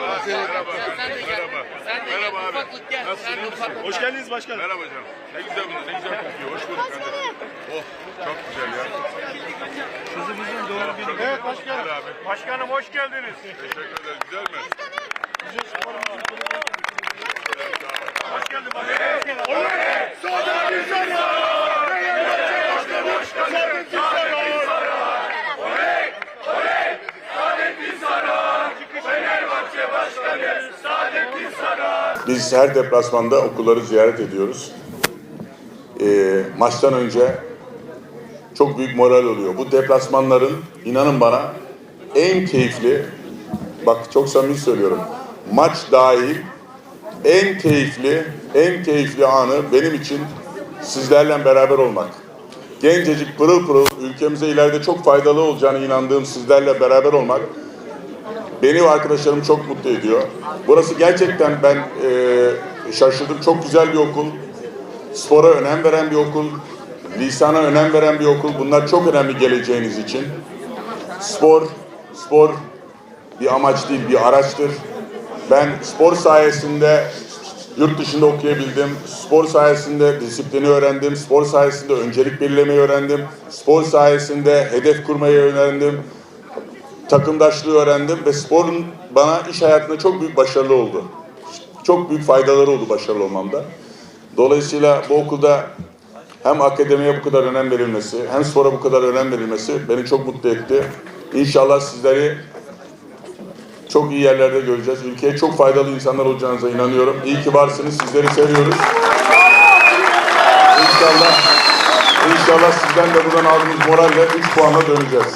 Merhaba. Sen de gel. Merhaba. Sen de gel. Merhaba abi. Ufaklık gel. Nasılsın? Sen de iyi misin? ufaklık. Hoş geldiniz başkanım. Merhaba canım. Ne güzel bu, ne güzel kokuyor. Hoş bulduk kardeşim. Oh, çok güzel ya. Kızımızın doğum günü. Evet başkanım. Abi. Başkanım hoş geldiniz. Teşekkür ederim. Güzel mi? Hoş Biz her deplasmanda okulları ziyaret ediyoruz. Ee, maçtan önce çok büyük moral oluyor. Bu deplasmanların inanın bana en keyifli, bak çok samimi söylüyorum, maç dahil en keyifli, en keyifli anı benim için sizlerle beraber olmak. Gencecik pırıl pırıl ülkemize ileride çok faydalı olacağına inandığım sizlerle beraber olmak beni ve arkadaşlarımı çok mutlu ediyor. Burası gerçekten ben e, şaşırdım. Çok güzel bir okul. Spora önem veren bir okul. Lisana önem veren bir okul. Bunlar çok önemli geleceğiniz için. Spor, spor bir amaç değil, bir araçtır. Ben spor sayesinde yurt dışında okuyabildim. Spor sayesinde disiplini öğrendim. Spor sayesinde öncelik belirlemeyi öğrendim. Spor sayesinde hedef kurmayı öğrendim takımdaşlığı öğrendim ve sporun bana iş hayatında çok büyük başarılı oldu. Çok büyük faydaları oldu başarılı olmamda. Dolayısıyla bu okulda hem akademiye bu kadar önem verilmesi, hem spora bu kadar önem verilmesi beni çok mutlu etti. İnşallah sizleri çok iyi yerlerde göreceğiz. Ülkeye çok faydalı insanlar olacağınıza inanıyorum. İyi ki varsınız. Sizleri seviyoruz. İnşallah, inşallah sizden de buradan aldığımız moralle 3 puanla döneceğiz.